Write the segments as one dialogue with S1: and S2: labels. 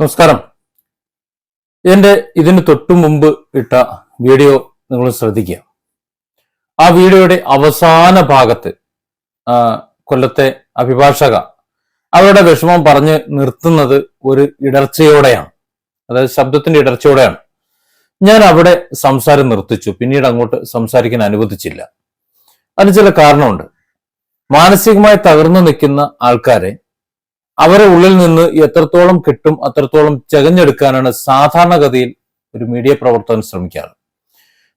S1: നമസ്കാരം. എന്റെ ഇതിന് തൊട്ടു മുമ്പ് ഇട്ട വീഡിയോ നിങ്ങൾ ശ്രദ്ധിക്കുക. ആ വീഡിയോയുടെ അവസാന ഭാഗത്ത് കൊല്ലത്തെ അഭിഭാഷക അവരുടെ വിഷമം പറഞ്ഞ് നിർത്തുന്നത് ഒരു ഇടർച്ചയോടെയാണ്. അതായത് ശബ്ദത്തിന്റെ ഇടർച്ചയോടെയാണ്. ഞാൻ അവിടെ സംസാരം നിർത്തിച്ചു. പിന്നീട് അങ്ങോട്ട് സംസാരിക്കാൻ അനുവദിച്ചില്ല. അതിന് ചില കാരണമുണ്ട്. മാനസികമായി തകർന്നു നിൽക്കുന്ന ആൾക്കാരെ അവരെ ഉള്ളിൽ നിന്ന് എത്രത്തോളം കിട്ടും അത്രത്തോളം ചകഞ്ഞെടുക്കാനാണ് സാധാരണഗതിയിൽ ഒരു മീഡിയ പ്രവർത്തകൻ ശ്രമിക്കാറ്.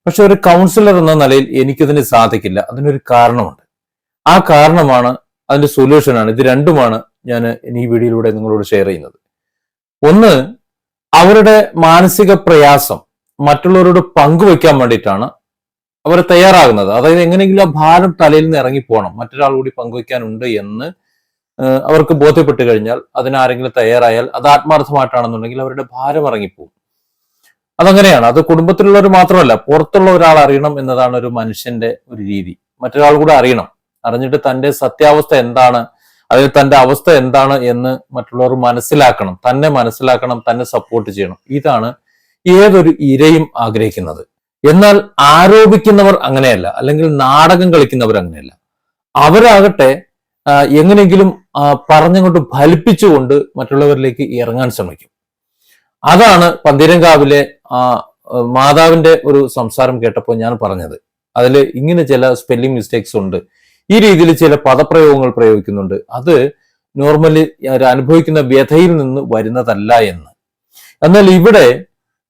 S1: പക്ഷെ ഒരു കൗൺസിലർ എന്ന നിലയിൽ എനിക്കിതിന് സാധിക്കില്ല. അതിനൊരു കാരണമുണ്ട്. ആ കാരണമാണ് അതിന്റെ സൊല്യൂഷനാണ് ഇത് രണ്ടുമാണ് ഞാൻ ഈ വീഡിയോയിലൂടെ നിങ്ങളോട് ഷെയർ ചെയ്യുന്നത്. ഒന്ന് അവരുടെ മാനസിക പ്രയാസം മറ്റുള്ളവരോട് പങ്കുവെക്കാൻ വേണ്ടിയിട്ടാണ് അവർ തയ്യാറാകുന്നത്. അതായത് എങ്ങനെയെങ്കിലും ആ ഭാരം തലയിൽ നിന്ന് ഇറങ്ങിപ്പോകണം മറ്റൊരാൾ കൂടി പങ്കുവെക്കാനുണ്ട് എന്ന് അവർക്ക് ബോധ്യപ്പെട്ട് കഴിഞ്ഞാൽ അതിനാരെങ്കിലും തയ്യാറായാൽ അത് ആത്മാർത്ഥമായിട്ടാണെന്നുണ്ടെങ്കിൽ അവരുടെ ഭാരം ഇറങ്ങിപ്പോകും. അതങ്ങനെയാണ്. അത് കുടുംബത്തിലുള്ളവർ മാത്രമല്ല പുറത്തുള്ള ഒരാൾ അറിയണം എന്നതാണ് ഒരു മനുഷ്യന്റെ ഒരു രീതി. മറ്റൊരാൾ കൂടെ അറിയണം. അറിഞ്ഞിട്ട് തന്റെ സത്യാവസ്ഥ എന്താണ് അതിൽ തന്റെ അവസ്ഥ എന്താണ് എന്ന് മറ്റുള്ളവർ മനസ്സിലാക്കണം. തന്നെ മനസ്സിലാക്കണം തന്നെ സപ്പോർട്ട് ചെയ്യണം. ഇതാണ് ഏതൊരു ഇരയും ആഗ്രഹിക്കുന്നത്. എന്നാൽ ആരോപിക്കുന്നവർ അങ്ങനെയല്ല അല്ലെങ്കിൽ നാടകം കളിക്കുന്നവർ അങ്ങനെയല്ല. അവരാകട്ടെ എങ്ങനെയെങ്കിലും പറഞ്ഞുകൊണ്ട് ഫലിപ്പിച്ചുകൊണ്ട് മറ്റുള്ളവരിലേക്ക് ഇറങ്ങാൻ ശ്രമിക്കും. അതാണ് പന്തീരങ്കാവിലെ മാതാവിന്റെ ഒരു സംസാരം കേട്ടപ്പോൾ ഞാൻ പറഞ്ഞത്. അതിൽ ഇങ്ങനെ ചില സ്പെല്ലിംഗ് മിസ്റ്റേക്സ് ഉണ്ട്. ഈ രീതിയിൽ ചില പദപ്രയോഗങ്ങൾ പ്രയോഗിക്കുന്നുണ്ട്. അത് നോർമലി അനുഭവിക്കുന്ന വ്യഥയിൽ നിന്ന് വരുന്നതല്ല എന്ന്. എന്നാൽ ഇവിടെ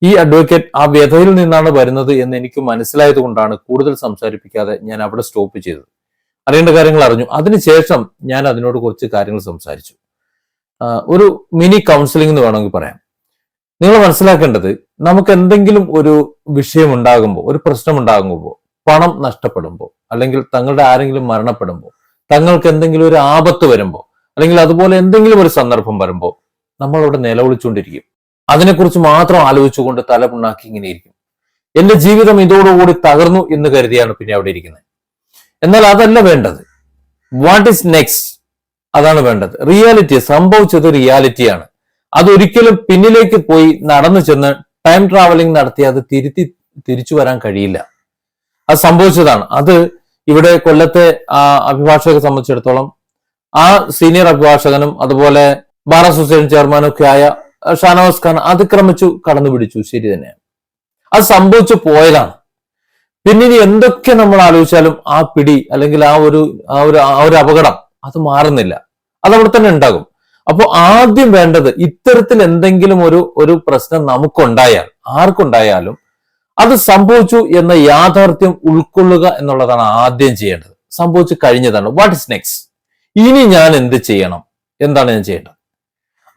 S1: ഈ അഡ്വക്കേറ്റ് ആ വ്യഥയിൽ നിന്നാണ് വരുന്നത് എന്ന് എനിക്ക് മനസ്സിലായത് കൊണ്ടാണ് കൂടുതൽ സംസാരിപ്പിക്കാതെ ഞാൻ അവിടെ സ്റ്റോപ്പ് ചെയ്തത്. അറിയേണ്ട കാര്യങ്ങൾ അറിഞ്ഞു. അതിനുശേഷം ഞാൻ അതിനോട് കുറച്ച് കാര്യങ്ങൾ സംസാരിച്ചു. ഒരു മിനി കൗൺസിലിംഗ് എന്ന് വേണമെങ്കിൽ പറയാം. നിങ്ങൾ മനസ്സിലാക്കേണ്ടത് നമുക്ക് എന്തെങ്കിലും ഒരു വിഷയം ഉണ്ടാകുമ്പോൾ ഒരു പ്രശ്നം ഉണ്ടാകുമ്പോൾ പണം നഷ്ടപ്പെടുമ്പോൾ അല്ലെങ്കിൽ തങ്ങളുടെ ആരെങ്കിലും മരണപ്പെടുമ്പോൾ തങ്ങൾക്ക് എന്തെങ്കിലും ഒരു ആപത്ത് വരുമ്പോൾ അല്ലെങ്കിൽ അതുപോലെ എന്തെങ്കിലും ഒരു സന്ദർഭം വരുമ്പോൾ നമ്മൾ അവിടെ നിലവിളിച്ചുകൊണ്ടിരിക്കും. അതിനെക്കുറിച്ച് മാത്രം ആലോചിച്ചുകൊണ്ട് തല പുണ്ണാക്കി ഇങ്ങനെ ഇരിക്കും. എന്റെ ജീവിതം ഇതോടുകൂടി തകർന്നു എന്ന് കരുതിയാണ് പിന്നെ അവിടെ ഇരിക്കുന്നത്. എന്നാൽ അതല്ല വേണ്ടത്. വാട്ട് ഈസ് നെക്സ്റ്റ് അതാണ് വേണ്ടത്. റിയാലിറ്റി സംഭവിച്ചത് റിയാലിറ്റിയാണ് അതൊരിക്കലും പിന്നിലേക്ക് പോയി നടന്നു ചെന്ന് ടൈം ട്രാവലിംഗ് നടത്തി അത് തിരുത്തി തിരിച്ചു വരാൻ കഴിയില്ല. അത് സംഭവിച്ചതാണ്. അത് ഇവിടെ കൊല്ലത്തെ ആ അഭിഭാഷകരെ സംബന്ധിച്ചിടത്തോളം ആ സീനിയർ അഭിഭാഷകനും അതുപോലെ ബാർ അസോസിയേഷൻ ചെയർമാനും ഒക്കെ ആയ ഷാനവാസ് ഖാൻ അതിക്രമിച്ചു കടന്നു പിടിച്ചു ശരി തന്നെയാണ്. അത് സംഭവിച്ചു പോയതാണ്. പിന്നെ ഇനി എന്തൊക്കെ നമ്മൾ ആലോചിച്ചാലും ആ പിടി അല്ലെങ്കിൽ ആ ഒരു ആ ഒരു ആ ഒരു അപകടം അത് മാറുന്നില്ല. അത് അവിടെ തന്നെ ഉണ്ടാകും. അപ്പോൾ ആദ്യം വേണ്ടത് ഇത്തരത്തിൽ എന്തെങ്കിലും ഒരു ഒരു പ്രശ്നം നമുക്കുണ്ടായാൽ ആർക്കുണ്ടായാലും അത് സംഭവിച്ചു എന്ന യാഥാർത്ഥ്യം ഉൾക്കൊള്ളുക എന്നുള്ളതാണ് ആദ്യം ചെയ്യേണ്ടത്. സംഭവിച്ചു കഴിഞ്ഞതാണ്. വാട്ട് ഇസ് നെക്സ്റ്റ് ഇനി ഞാൻ എന്ത് ചെയ്യണം? എന്താണ് ഞാൻ ചെയ്യേണ്ടത്?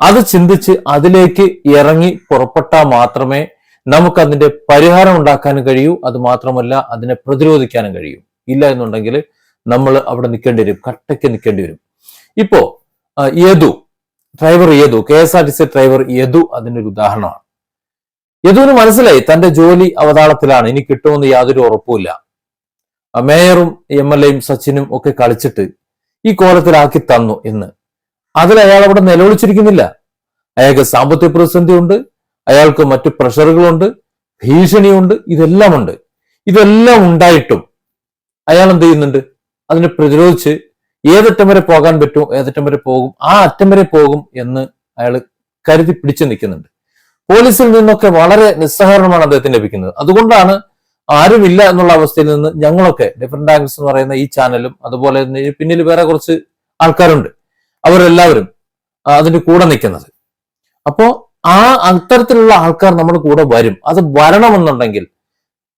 S1: അത് ചിന്തിച്ച് അതിലേക്ക് ഇറങ്ങി പുറപ്പെട്ടാൽ മാത്രമേ നമുക്ക് അതിന്റെ പരിഹാരം ഉണ്ടാക്കാനും കഴിയൂ. അത് മാത്രമല്ല അതിനെ പ്രതിരോധിക്കാനും കഴിയും. ഇല്ല എന്നുണ്ടെങ്കിൽ നമ്മൾ അവിടെ നിൽക്കേണ്ടി വരും. കട്ടയ്ക്ക് നിൽക്കേണ്ടി വരും. ഇപ്പോ Yadu. Driver Yadu. K S R T C driver Yadu അതിന്റെ ഒരു ഉദാഹരണമാണ്. യദുവിന് മനസ്സിലായി തന്റെ ജോലി അവതാളത്തിലാണ്. ഇനി കിട്ടുമെന്ന് യാതൊരു ഉറപ്പുമില്ല. മേയറും എം എൽ എയും സച്ചിനും ഒക്കെ കളിച്ചിട്ട് ഈ കോലത്തിലാക്കി തന്നു എന്ന്. അതിൽ അയാൾ അവിടെ നിലവിളിച്ചിരിക്കുന്നില്ല. അയാൾക്ക് സാമ്പത്തിക പ്രതിസന്ധി ഉണ്ട് അയാൾക്ക് മറ്റു പ്രഷറുകളുണ്ട് ഭീഷണിയുണ്ട് ഇതെല്ലാം ഉണ്ട് ഇതെല്ലാം ഉണ്ടായിട്ടും അയാൾ എന്ത് ചെയ്യുന്നുണ്ട്? അതിനെ പ്രതിരോധിച്ച് ഏതറ്റം വരെ പോകാൻ പറ്റുമോ ഏതറ്റം വരെ പോകും ആ അറ്റം വരെ പോകും എന്ന് അയാൾ കരുതി പിടിച്ചു നിൽക്കുന്നുണ്ട്. പോലീസിൽ നിന്നൊക്കെ വളരെ നിസ്സഹകരണമാണ് അദ്ദേഹത്തിന് ലഭിക്കുന്നത്. അതുകൊണ്ടാണ് ആരുമില്ല എന്നുള്ള അവസ്ഥയിൽ നിന്ന് ഞങ്ങളൊക്കെ ഡിഫറെന്റ് ആംഗിൾസ് എന്ന് പറയുന്ന ഈ ചാനലും അതുപോലെ തന്നെ പിന്നിൽ വേറെ കുറച്ച് ആൾക്കാരുണ്ട്. അവരെല്ലാവരും അതിന്റെ കൂടെ നിൽക്കുന്നത്. അപ്പോ ആ അത്തരത്തിലുള്ള ആൾക്കാർ നമ്മുടെ കൂടെ വരും. അത് വരണമെന്നുണ്ടെങ്കിൽ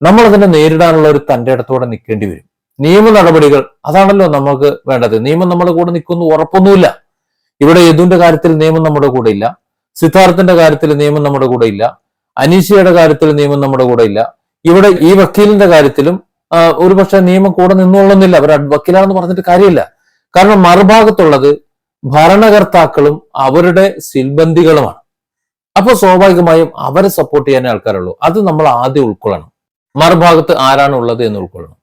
S1: നമ്മൾ അതിനെ നേരിടാനുള്ള ഒരു തന്റെ ഇടത്തോടെ നിൽക്കേണ്ടി വരും. നിയമ നടപടികൾ അതാണല്ലോ നമുക്ക് വേണ്ടത്. നിയമം നമ്മുടെ കൂടെ നിൽക്കുന്നു ഉറപ്പൊന്നുമില്ല. ഇവിടെ യദുവിന്റെ കാര്യത്തിൽ നിയമം നമ്മുടെ കൂടെ ഇല്ല. സിദ്ധാർത്ഥന്റെ കാര്യത്തിൽ നിയമം നമ്മുടെ കൂടെ ഇല്ല. അനീഷയുടെ കാര്യത്തിൽ നിയമം നമ്മുടെ കൂടെ ഇല്ല. ഇവിടെ ഈ വക്കീലിന്റെ കാര്യത്തിലും ഒരുപക്ഷെ നിയമം കൂടെ നിന്നോളുന്നില്ല അവർ വക്കീലാണെന്ന് പറഞ്ഞിട്ട് കാര്യമില്ല. കാരണം മറുഭാഗത്തുള്ളത് ഭരണകർത്താക്കളും അവരുടെ സിൽബന്ധികളുമാണ്. അപ്പോൾ സ്വാഭാവികമായും അവരെ സപ്പോർട്ട് ചെയ്യാനേ ആൾക്കാരുള്ളൂ. അത് നമ്മൾ ആദ്യം ഉൾക്കൊള്ളണം. മറുഭാഗത്ത് ആരാണ് ഉള്ളത് എന്ന് ഉൾക്കൊള്ളണം.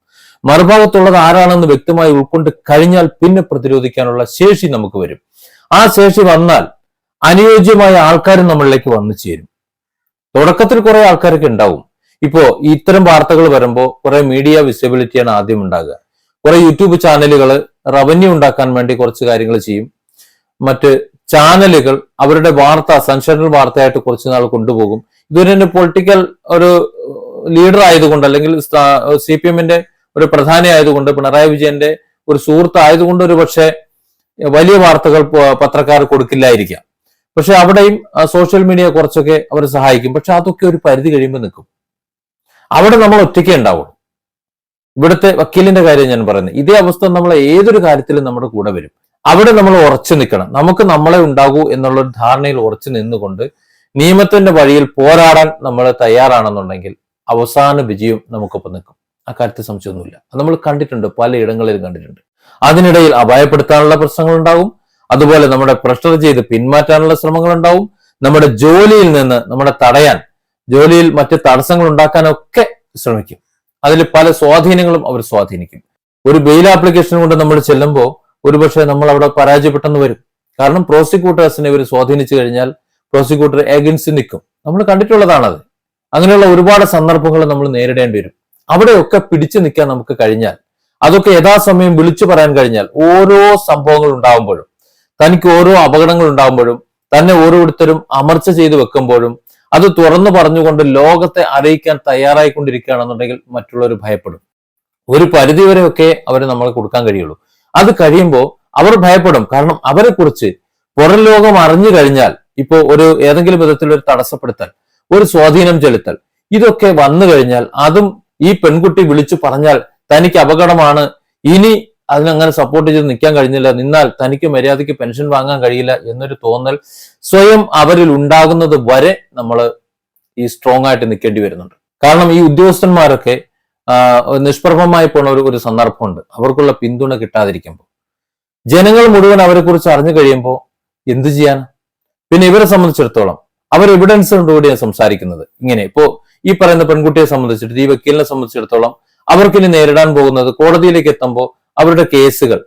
S1: മറുഭാഗത്തുള്ളത് ആരാണെന്ന് വ്യക്തമായി ഉൾക്കൊണ്ട് കഴിഞ്ഞാൽ പിന്നെ പ്രതിരോധിക്കാനുള്ള ശേഷി നമുക്ക് വരും. ആ ശേഷി വന്നാൽ അനുയോജ്യമായ ആൾക്കാരും നമ്മളിലേക്ക് വന്നു ചേരും. തുടക്കത്തിൽ കുറെ ആൾക്കാരൊക്കെ ഉണ്ടാവും. ഇപ്പോ ഇത്തരം വാർത്തകൾ വരുമ്പോൾ കുറെ മീഡിയ വിസിബിലിറ്റിയാണ് ആദ്യം ഉണ്ടാകുക. കുറെ യൂട്യൂബ് ചാനലുകൾ റവന്യൂ ഉണ്ടാക്കാൻ വേണ്ടി കുറച്ച് കാര്യങ്ങൾ ചെയ്യും. മറ്റ് ചാനലുകൾ അവരുടെ വാർത്ത സെൻഷണൽ വാർത്തയായിട്ട് കുറച്ചു നാൾ കൊണ്ടുപോകും. ഇതൊരു തന്നെ പൊളിറ്റിക്കൽ ഒരു ലീഡർ ആയതുകൊണ്ട് അല്ലെങ്കിൽ സി പി എമ്മിന്റെ ഒരു പ്രധാനി ആയതുകൊണ്ട് പിണറായി വിജയന്റെ ഒരു സുഹൃത്ത് ആയതുകൊണ്ട് ഒരു പക്ഷേ വലിയ വാർത്തകൾ പത്രക്കാർ കൊടുക്കില്ലായിരിക്കാം. പക്ഷെ അവിടെയും സോഷ്യൽ മീഡിയ കുറച്ചൊക്കെ അവർ സഹായിക്കും. പക്ഷെ അതൊക്കെ ഒരു പരിധി കഴിയുമ്പോൾ നിൽക്കും. അവിടെ നമ്മൾ ഒറ്റയ്ക്കേ ഉണ്ടാവുള്ളൂ. ഇവിടുത്തെ വക്കീലിന്റെ കാര്യം ഞാൻ പറയുന്നത്. ഇതേ അവസ്ഥ നമ്മളെ ഏതൊരു കാര്യത്തിലും നമ്മുടെ കൂടെ വരും. അവിടെ നമ്മൾ ഉറച്ചു നിൽക്കണം. നമുക്ക് നമ്മളെ ഉണ്ടാകൂ എന്നുള്ള ധാരണയിൽ ഉറച്ചു നിന്നുകൊണ്ട് നിയമത്തിന്റെ വഴിയിൽ പോരാടാൻ നമ്മൾ തയ്യാറാണെന്നുണ്ടെങ്കിൽ അവസാന വിജയം നമുക്കൊപ്പം നിൽക്കും. ആ കാര്യത്തിൽ സംശയമൊന്നുമില്ല. നമ്മൾ കണ്ടിട്ടുണ്ട് പലയിടങ്ങളിലും കണ്ടിട്ടുണ്ട്. അതിനിടയിൽ അപായപ്പെടുത്താനുള്ള പ്രശ്നങ്ങൾ ഉണ്ടാകും. അതുപോലെ നമ്മുടെ പ്രഷർ ചെയ്ത് പിന്മാറ്റാനുള്ള ശ്രമങ്ങൾ ഉണ്ടാവും നമ്മുടെ ജോലിയിൽ നിന്ന് നമ്മുടെ തടയാൻ ജോലിയിൽ മറ്റ് തടസ്സങ്ങൾ ഉണ്ടാക്കാനൊക്കെ ശ്രമിക്കും. അതിൽ പല സ്വാധീനങ്ങളും അവർ സ്വാധീനിക്കും. ഒരു ബെയിൽ ആപ്ലിക്കേഷൻ കൊണ്ട് നമ്മൾ ചെല്ലുമ്പോൾ ഒരുപക്ഷെ നമ്മൾ അവിടെ പരാജയപ്പെട്ടെന്ന് വരും. കാരണം പ്രോസിക്യൂട്ടേഴ്സിനെ ഇവർ സ്വാധീനിച്ചു കഴിഞ്ഞാൽ പ്രോസിക്യൂട്ടർ ഏഗൻസി നിൽക്കും. നമ്മൾ കണ്ടിട്ടുള്ളതാണത്. അങ്ങനെയുള്ള ഒരുപാട് സന്ദർഭങ്ങൾ നമ്മൾ നേരിടേണ്ടി വരും. അവിടെയൊക്കെ പിടിച്ചു നിൽക്കാൻ നമുക്ക് കഴിഞ്ഞാൽ അതൊക്കെ യഥാസമയം വിളിച്ചു പറയാൻ കഴിഞ്ഞാൽ ഓരോ സംഭവങ്ങൾ ഉണ്ടാകുമ്പോഴും തനിക്ക് ഓരോ അപകടങ്ങൾ ഉണ്ടാകുമ്പോഴും തന്നെ ഓരോരുത്തരും അമർച്ച ചെയ്ത് വെക്കുമ്പോഴും അത് തുറന്നു പറഞ്ഞുകൊണ്ട് ലോകത്തെ അറിയിക്കാൻ തയ്യാറായിക്കൊണ്ടിരിക്കുകയാണെന്നുണ്ടെങ്കിൽ മറ്റുള്ളവർ ഭയപ്പെടും. ഒരു പരിധിവരെയൊക്കെ അവർ നമ്മൾ കൊടുക്കാൻ കഴിയുള്ളൂ. അത് കഴിയുമ്പോൾ അവർ ഭയപ്പെടും. കാരണം അവരെ കുറിച്ച് പുറം ലോകം അറിഞ്ഞു കഴിഞ്ഞാൽ ഇപ്പോ ഒരു ഏതെങ്കിലും വിധത്തിൽ ഒരു തടസ്സപ്പെടുത്തൽ ഒരു സ്വാധീനം ചെലുത്തൽ ഇതൊക്കെ വന്നു കഴിഞ്ഞാൽ അതും ഈ പെൺകുട്ടി വിളിച്ചു പറഞ്ഞാൽ തനിക്ക് അപകടമാണ്. ഇനി അതിനങ്ങനെ സപ്പോർട്ട് ചെയ്ത് നിൽക്കാൻ കഴിഞ്ഞില്ല. നിന്നാൽ തനിക്ക് മര്യാദയ്ക്ക് പെൻഷൻ വാങ്ങാൻ കഴിയില്ല എന്നൊരു തോന്നൽ സ്വയം അവരിൽ ഉണ്ടാകുന്നത് വരെ നമ്മൾ ഈ സ്ട്രോങ് ആയിട്ട് നിൽക്കേണ്ടി വരുന്നുണ്ട്. കാരണം ഈ ഉദ്യോഗസ്ഥന്മാരൊക്കെ നിഷ്പ്രഭമായി പോണ ഒരു ഒരു സന്ദർഭമുണ്ട്. അവർക്കുള്ള പിന്തുണ കിട്ടാതിരിക്കുമ്പോൾ ജനങ്ങൾ മുഴുവൻ അവരെ കുറിച്ച് അറിഞ്ഞു കഴിയുമ്പോൾ എന്തു ചെയ്യാൻ പിന്നെ ഇവരെ സംബന്ധിച്ചിടത്തോളം അവർ എവിഡൻസ് എവിഡൻസിനോടുകൂടിയാണ് സംസാരിക്കുന്നത്. ഇങ്ങനെ. ഇപ്പോ ഈ പറയുന്ന പെൺകുട്ടിയെ സംബന്ധിച്ചിട്ട് ഈ വക്കീലിനെ സംബന്ധിച്ചിടത്തോളം അവർക്കിനി നേരിടാൻ പോകുന്നത് കോടതിയിലേക്ക് എത്തുമ്പോൾ അവരുടെ കേസുകൾ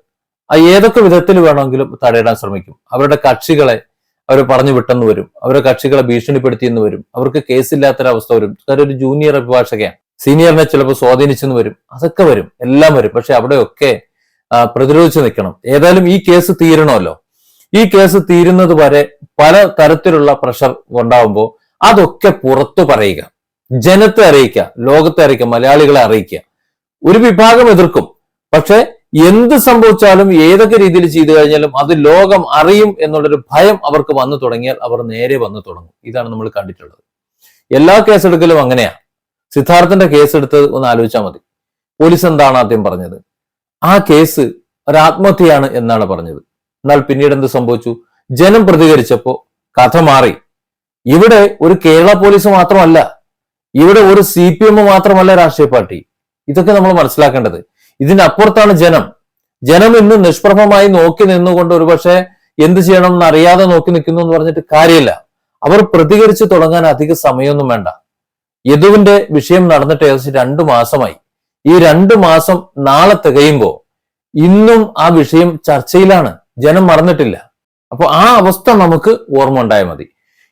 S1: ഏതൊക്കെ വിധത്തിൽ വേണമെങ്കിലും തടയിടാൻ ശ്രമിക്കും. അവരുടെ കക്ഷികളെ അവർ പറഞ്ഞു വിട്ടെന്ന് വരും. അവരുടെ കക്ഷികളെ ഭീഷണിപ്പെടുത്തിയെന്ന് വരും. അവർക്ക് കേസില്ലാത്തൊരവസ്ഥ വരും. കാര്യം ഒരു ജൂനിയർ അഭിഭാഷകയാണ്. സീനിയറിനെ ചിലപ്പോൾ സ്വാധീനിച്ചെന്ന് വരും. അതൊക്കെ വരും. എല്ലാം വരും. പക്ഷെ അവിടെയൊക്കെ പ്രതിരോധിച്ചു നിൽക്കണം. ഏതായാലും ഈ കേസ് തീരണമല്ലോ. ഈ കേസ് തീരുന്നത് വരെ പല തരത്തിലുള്ള പ്രഷർ ഉണ്ടാവുമ്പോൾ അതൊക്കെ പുറത്തു പറയുക. ജനത്തെ അറിയിക്കുക. ലോകത്തെ അറിയിക്കുക. മലയാളികളെ അറിയിക്കുക. ഒരു വിഭാഗം എതിർക്കും. പക്ഷെ എന്ത് സംഭവിച്ചാലും ഏതൊക്കെ രീതിയിൽ ചെയ്തു കഴിഞ്ഞാലും അത് ലോകം അറിയും എന്നുള്ളൊരു ഭയം അവർക്ക് വന്നു തുടങ്ങിയാൽ അവർ നേരെ വന്നു തുടങ്ങും. ഇതാണ് നമ്മൾ കണ്ടിട്ടുള്ളത്. എല്ലാ കേസെടുക്കലും അങ്ങനെയാ. സിദ്ധാർത്ഥന്റെ കേസ് എടുത്ത് ഒന്ന് ആലോചിച്ചാൽ മതി. പോലീസ് എന്താണ് ആദ്യം പറഞ്ഞത്? ആ കേസ് ഒരാത്മഹത്യയാണ് എന്നാണ് പറഞ്ഞത്. എന്നാൽ പിന്നീട് എന്ത് സംഭവിച്ചു? ജനം പ്രതികരിച്ചപ്പോ കഥ മാറി. ഇവിടെ ഒരു കേരള പോലീസ് മാത്രമല്ല ഇവിടെ ഒരു സി പി എം മാത്രമല്ല രാഷ്ട്രീയ പാർട്ടി. ഇതൊക്കെ നമ്മൾ മനസ്സിലാക്കേണ്ടത്. ഇതിനപ്പുറത്താണ് ജനം. ജനം ഇന്ന് നിഷ്പ്രഭമായി നോക്കി നിന്നുകൊണ്ട് ഒരുപക്ഷെ എന്ത് ചെയ്യണം എന്ന് അറിയാതെ നോക്കി നിൽക്കുന്നു എന്ന് പറഞ്ഞിട്ട് കാര്യമില്ല. അവർ പ്രതികരിച്ചു തുടങ്ങാൻ അധിക സമയമൊന്നും വേണ്ട. യദുവിന്റെ വിഷയം നടന്നിട്ട് ഏകദേശം രണ്ടു മാസമായി. ഈ രണ്ടു മാസം നാളെ തികയുമ്പോ ഇന്നും ആ വിഷയം ചർച്ചയിലാണ്. ജനം മറന്നിട്ടില്ല. അപ്പൊ ആ അവസ്ഥ നമുക്ക് ഓർമ്മ ഉണ്ടായാൽ മതി.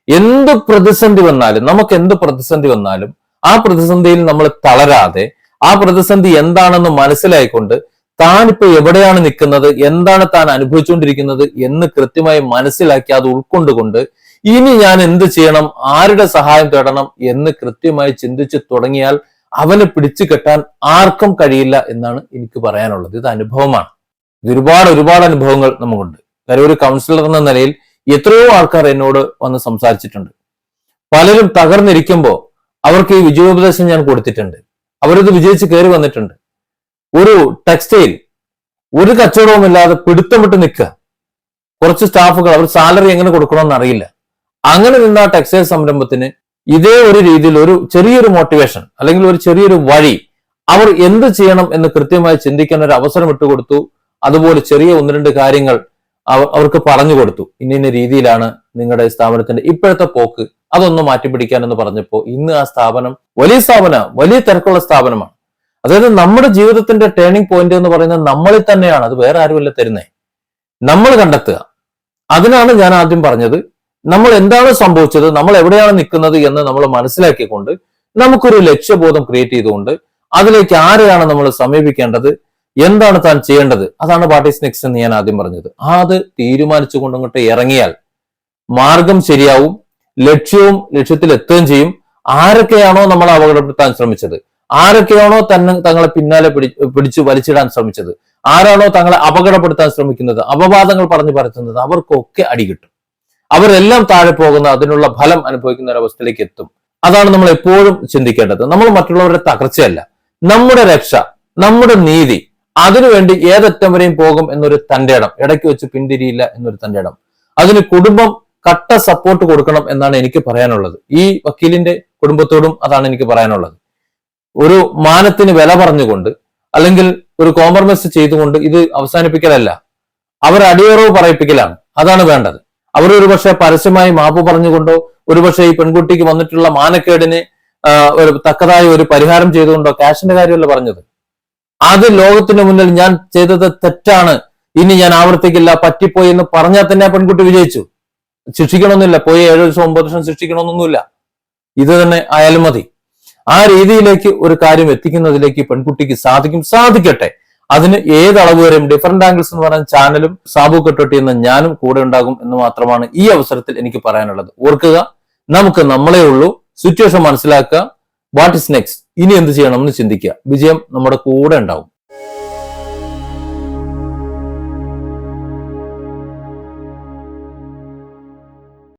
S1: എന്ത് പ്രതിസന്ധി വന്നാലും നമുക്ക് എന്ത് പ്രതിസന്ധി വന്നാലും ആ പ്രതിസന്ധിയിൽ നമ്മൾ തളരാതെ ആ പ്രതിസന്ധി എന്താണെന്ന് മനസ്സിലായിക്കൊണ്ട് താൻ ഇപ്പൊ എവിടെയാണ് നിൽക്കുന്നത് എന്താണ് താൻ അനുഭവിച്ചുകൊണ്ടിരിക്കുന്നത് എന്ന് കൃത്യമായി മനസ്സിലാക്കി അത് ഉൾക്കൊണ്ടുകൊണ്ട് ഇനി ഞാൻ എന്ത് ചെയ്യണം? ആരുടെ സഹായം തേടണം? എന്ന് കൃത്യമായി ചിന്തിച്ചു തുടങ്ങിയാൽ അവനെ പിടിച്ചു കെട്ടാൻ ആർക്കും കഴിയില്ല എന്നാണ് എനിക്ക് പറയാനുള്ളത്. ഇത് അനുഭവമാണ്. ഇത് ഒരുപാട് ഒരുപാട് അനുഭവങ്ങൾ നമുക്കുണ്ട്. കാര്യം ഒരു കൗൺസിലർ എന്ന നിലയിൽ എത്രയോ ആൾക്കാർ എന്നോട് വന്ന് സംസാരിച്ചിട്ടുണ്ട്. പലരും തകർന്നിരിക്കുമ്പോൾ അവർക്ക് ഈ വിജയോപദേശം ഞാൻ കൊടുത്തിട്ടുണ്ട്. അവരത് വിജയിച്ച് കയറി വന്നിട്ടുണ്ട്. ഒരു ടെക്സ്റ്റൈൽ ഒരു കച്ചവടവുമില്ലാതെ പിടുത്തം വിട്ട് നിൽക്കുക. കുറച്ച് സ്റ്റാഫുകൾ അവർ സാലറി എങ്ങനെ കൊടുക്കണമെന്ന് അറിയില്ല. അങ്ങനെ നിന്ന ടെക്സ്റ്റൈൽ സംരംഭത്തിന് ഇതേ ഒരു രീതിയിൽ ഒരു ചെറിയൊരു മോട്ടിവേഷൻ അല്ലെങ്കിൽ ഒരു ചെറിയൊരു വഴി അവർ എന്ത് ചെയ്യണം എന്ന് കൃത്യമായി ചിന്തിക്കാൻ ഒരു അവസരം ഇട്ടുകൊടുത്തു അതുപോലെ ചെറിയ ഒന്ന് രണ്ട് കാര്യങ്ങൾ അവർക്ക് പറഞ്ഞു കൊടുത്തു. ഇന്ന ഇന്ന രീതിയിലാണ് നിങ്ങളുടെ സ്ഥാപനത്തിന്റെ ഇപ്പോഴത്തെ പോക്ക്. അതൊന്ന് മാറ്റിപ്പിടിക്കാൻ എന്ന് പറഞ്ഞപ്പോൾ ഇന്ന് ആ സ്ഥാപനം വലിയ സ്ഥാപന വലിയ തിരക്കുള്ള സ്ഥാപനമാണ്. അതായത് നമ്മുടെ ജീവിതത്തിന്റെ ടേണിംഗ് പോയിന്റ് എന്ന് പറയുന്നത് നമ്മളിൽ തന്നെയാണ്. അത് വേറെ ആരുമല്ല തരുന്നേ. നമ്മൾ കണ്ടെത്തുക. അതിനാണ് ഞാൻ ആദ്യം പറഞ്ഞത് നമ്മൾ എന്താണ് സംഭവിച്ചത്? നമ്മൾ എവിടെയാണ് നിൽക്കുന്നത് എന്ന് നമ്മൾ മനസ്സിലാക്കിക്കൊണ്ട് നമുക്കൊരു ലക്ഷ്യബോധം ക്രിയേറ്റ് ചെയ്തുകൊണ്ട് അതിലേക്ക് ആരെയാണ് നമ്മൾ സമീപിക്കേണ്ടത്? എന്താണ് താൻ ചെയ്യേണ്ടത്? അതാണ് പാർട്ടീസ് നെക്സ്റ്റ് എന്ന് ഞാൻ ആദ്യം പറഞ്ഞത്. അത് തീരുമാനിച്ചുകൊണ്ട് അങ്ങോട്ട് ഇറങ്ങിയാൽ മാർഗം ശരിയാവും ലക്ഷ്യവും ലക്ഷ്യത്തിൽ എത്തുകയും ചെയ്യും. ആരൊക്കെയാണോ നമ്മൾ അപകടപ്പെടുത്താൻ ശ്രമിച്ചത്? ആരൊക്കെയാണോ തന്നെ തങ്ങളെ പിന്നാലെ പിടി പിടിച്ചു വലിച്ചിടാൻ ശ്രമിച്ചത്? ആരാണോ തങ്ങളെ അപകടപ്പെടുത്താൻ ശ്രമിക്കുന്നത്? അപവാദങ്ങൾ പറഞ്ഞു പരത്തുന്നത് അവർക്കൊക്കെ അടി കിട്ടും. അവരെല്ലാം താഴെ പോകുന്ന അതിനുള്ള ഫലം അനുഭവിക്കുന്ന ഒരവസ്ഥയിലേക്ക് എത്തും. അതാണ് നമ്മൾ എപ്പോഴും ചിന്തിക്കേണ്ടത്. നമ്മൾ മറ്റുള്ളവരുടെ തകർച്ചയല്ല. നമ്മുടെ രക്ഷ നമ്മുടെ നീതി അതിനുവേണ്ടി ഏതറ്റം വരെയും പോകും എന്നൊരു തന്റെ ഇടം ഇടയ്ക്ക് വെച്ച് പിന്തിരിയില്ല എന്നൊരു തന്റെ ഇടം അതിന് കുടുംബം കട്ട സപ്പോർട്ട് കൊടുക്കണം എന്നാണ് എനിക്ക് പറയാനുള്ളത്. ഈ വക്കീലിന്റെ കുടുംബത്തോടും അതാണ് എനിക്ക് പറയാനുള്ളത്. ഒരു മാനത്തിന് വില പറഞ്ഞുകൊണ്ട് അല്ലെങ്കിൽ ഒരു കോംപ്രമൈസ് ചെയ്തുകൊണ്ട് ഇത് അവസാനിപ്പിക്കലല്ല. അവർ അടിയറവ് പറയിപ്പിക്കലാണ്. അതാണ് വേണ്ടത്. അവർ ഒരുപക്ഷെ പരസ്യമായി മാപ്പ് പറഞ്ഞുകൊണ്ടോ ഒരുപക്ഷെ ഈ പെൺകുട്ടിക്ക് വന്നിട്ടുള്ള മാനക്കേടിന് ഒരു തക്കതായ ഒരു പരിഹാരം ചെയ്തുകൊണ്ടോ ക്യാഷിന്റെ കാര്യമല്ല പറഞ്ഞത്. അത് ലോകത്തിന് മുന്നിൽ ഞാൻ ചെയ്തത് തെറ്റാണ്. ഇനി ഞാൻ ആവർത്തിക്കില്ല പറ്റിപ്പോയി എന്ന് പറഞ്ഞാൽ തന്നെ ആ പെൺകുട്ടി വിജയിച്ചു. ശിക്ഷിക്കണമെന്നില്ല പോയി ഏഴ് ദിവസം ഒമ്പത് ദിവസം ശിക്ഷിക്കണമെന്നൊന്നുമില്ല. ഇത് തന്നെ ആയാലും മതി. ആ രീതിയിലേക്ക് ഒരു കാര്യം എത്തിക്കുന്നതിലേക്ക് പെൺകുട്ടിക്ക് സാധിക്കും സാധിക്കട്ടെ. അതിന് ഏത് അളവ് വരെയും ഡിഫറെന്റ് ആംഗിൾസ് എന്ന് പറയുന്ന ചാനലും സാബു കെട്ടൊട്ടി എന്ന ഞാനും കൂടെ ഉണ്ടാകും എന്ന് മാത്രമാണ് ഈ അവസരത്തിൽ എനിക്ക് പറയാനുള്ളത്. ഓർക്കുക നമുക്ക് നമ്മളെ ഉള്ളൂ. സിറ്റുവേഷൻ മനസ്സിലാക്കുക. വാട്ട് ഇസ് നെക്സ്റ്റ് ഇനി എന്ത് ചെയ്യണം എന്ന് ചിന്തിക്കുക. വിജയം നമ്മുടെ കൂടെ ഉണ്ടാവും.